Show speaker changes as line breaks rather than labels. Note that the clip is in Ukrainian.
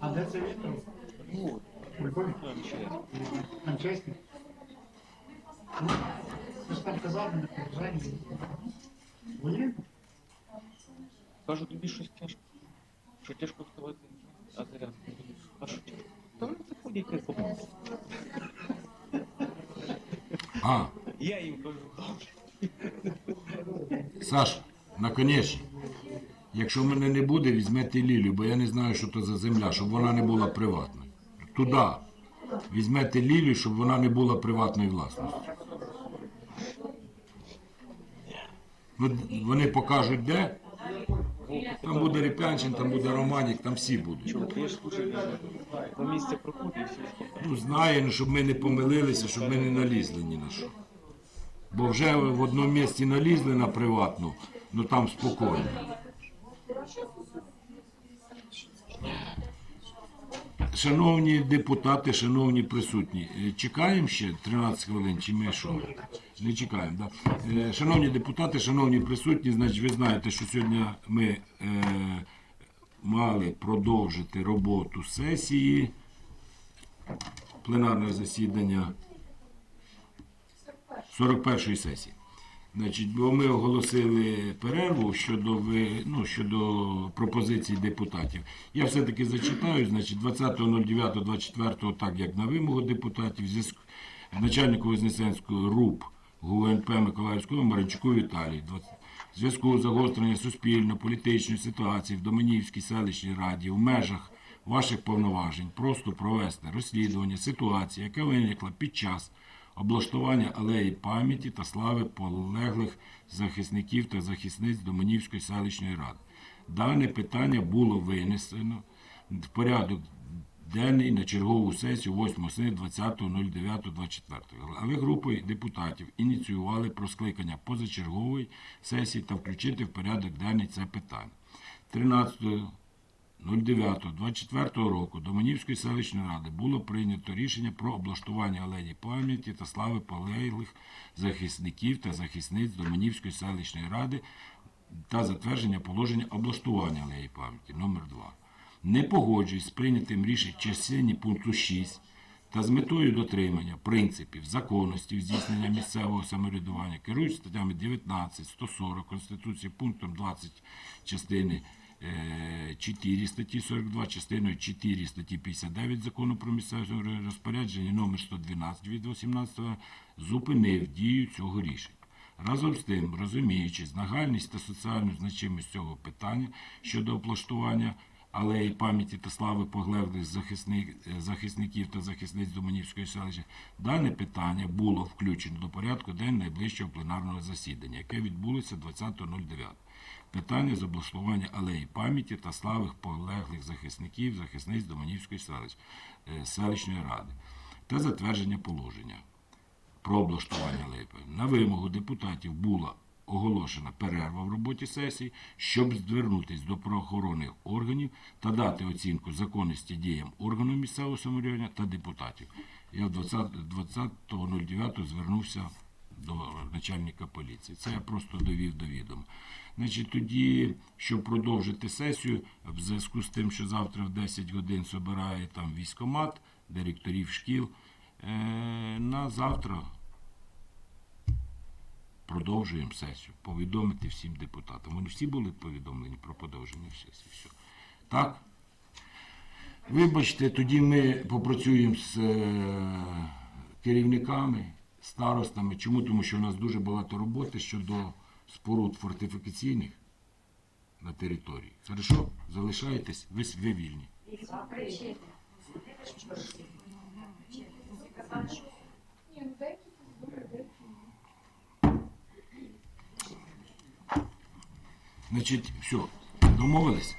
А де це Віктор?
Ну,
У Львові?
там ще.
Там чесні? Ну, Ви ж там казали, не приїжджай. Воєнно?
Кажу, тобі щось тяжко. Що тяжко вставати, а заряд. А що тяжко? Та вони заходять як побачать.
А,
Я їм кажу, добре.
Саш, наконечні. Якщо мене не буде, візьмете Лілю, бо я не знаю, що то за земля, щоб вона не була приватною. Туди. Візьмете Лілю, щоб вона не була приватною власністю. Ну, вони покажуть де. Там буде Репянчин, там буде Романік, там всі будуть. Ну, знає, ну, щоб ми не помилилися, щоб ми не налізли ні на що. Бо вже в одному місці налізли на приватну, ну там спокійно. Шановні депутати, шановні присутні, е, чекаємо ще 13 хвилин, чи ми що? Не чекаємо? Да? Шановні депутати, шановні присутні, значить, ви знаєте, що сьогодні ми е, мали продовжити роботу сесії пленарне засідання 41-ї сесії. Значить, бо ми оголосили перерву щодо, ну, щодо пропозицій депутатів. Я все-таки зачитаю, значить, 20.09.24, так як на вимогу депутатів, зв'язку начальнику Вознесенського РУП ГУНП Миколаївського Маринчуку Віталій. В зв'язку з загостренням суспільно-політичної ситуації в Доманівській селищній раді в межах ваших повноважень просто провести розслідування ситуації, яка виникла під час облаштування алеї пам'яті та слави полеглих захисників та захисниць Доманівської селищної ради. Дане питання було винесено в порядок денний на чергову сесію 8 серпня 20.09.24. Але групою депутатів ініціювали про скликання позачергової сесії та включити в порядок денний це питання. 13 09.24 року до Манівської селищної ради було прийнято рішення про облаштування алеї пам'яті та слави полеглих захисників та захисниць Доманівської селищної ради та затвердження положення облаштування алеї пам'яті номер 2 Не погоджуюсь з прийнятим рішенням частині пункту 6 та з метою дотримання принципів законності здійснення місцевого самоврядування керують статтями 19, 140 Конституції, пунктом 20 частини е, 4 статті 42, частиною 4 статті 59 Закону про місцеве розпорядження номер 112 від 18 зупинив дію цього рішення. Разом з тим, розуміючи нагальність та соціальну значимість цього питання щодо облаштування алеї пам'яті та слави поглеглих захисник, е, захисників та захисниць Доманівської селища, дане питання було включено до порядку день найближчого пленарного засідання, яке відбулося 20.09. Питання з облаштування алеї пам'яті та слави полеглих захисників, захисниць Доманівської селищ, е, селищної ради та затвердження положення про облаштування липи. На вимогу депутатів була оголошена перерва в роботі сесії, щоб звернутися до правоохоронних органів та дати оцінку законності діям органу місцевого самоврядування та депутатів. Я 20 20.09 звернувся до начальника поліції. Це я просто довів до відома. Значить, тоді, щоб продовжити сесію, в зв'язку з тим, що завтра в 10 годин збирає там військомат, директорів шкіл, е, на завтра продовжуємо сесію. Повідомити всім депутатам. Вони всі були повідомлені про продовження сесії. Все. Так? Вибачте, тоді ми попрацюємо з е, керівниками, старостами. Чому? Тому що у нас дуже багато роботи щодо споруд фортифікаційних на території. Хорошо? Залишайтесь, ви, ви вільні. Значить, все, домовились?